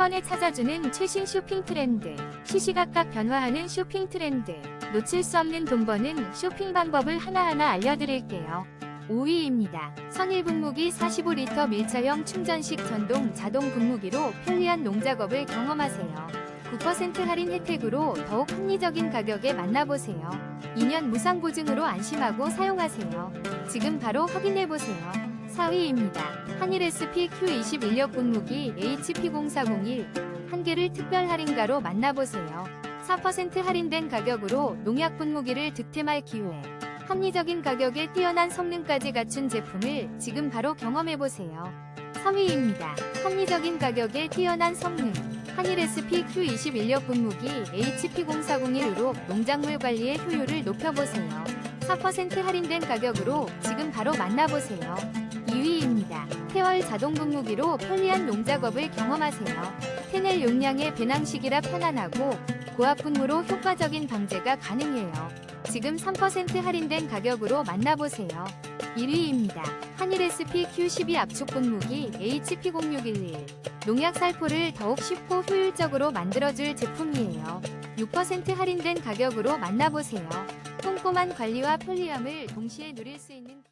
번에 찾아주는 최신 쇼핑 트렌드. 시시각각 변화하는 쇼핑 트렌드. 놓칠 수 없는 돈 버는 쇼핑 방법을 하나하나 알려드릴게요. 5위입니다. 선일 분무기 45리터 밀차형 충전식 전동 자동 분무기로 편리한 농작업을 경험하세요. 9% 할인 혜택으로 더욱 합리적인 가격에 만나보세요. 2년 무상 보증으로 안심하고 사용하세요. 지금 바로 확인해보세요. 4위입니다. 한일 SP Q20 인력 분무기 HP0401 한 개를 특별 할인가로 만나보세요. 4% 할인된 가격으로 농약 분무기를 득템할 기회. 합리적인 가격에 뛰어난 성능까지 갖춘 제품을 지금 바로 경험해보세요. 3위입니다. 합리적인 가격에 뛰어난 성능. 한일 SP Q20 인력 분무기 HP0401으로 농작물 관리의 효율을 높여보세요. 4% 할인된 가격으로 지금 바로 만나보세요. 2위입니다. 태월 자동 분무기로 편리한 농작업을 경험하세요. 테넬 용량의 배낭식이라 편안하고 고압 분무로 효과적인 방제가 가능해요. 지금 3% 할인된 가격으로 만나보세요. 1위입니다. 한일 SP Q12 압축 분무기 HP0611 농약 살포를 더욱 쉽고 효율적으로 만들어줄 제품이에요. 6% 할인된 가격으로 만나보세요. 꼼꼼한 관리와 편리함을 동시에 누릴 수 있는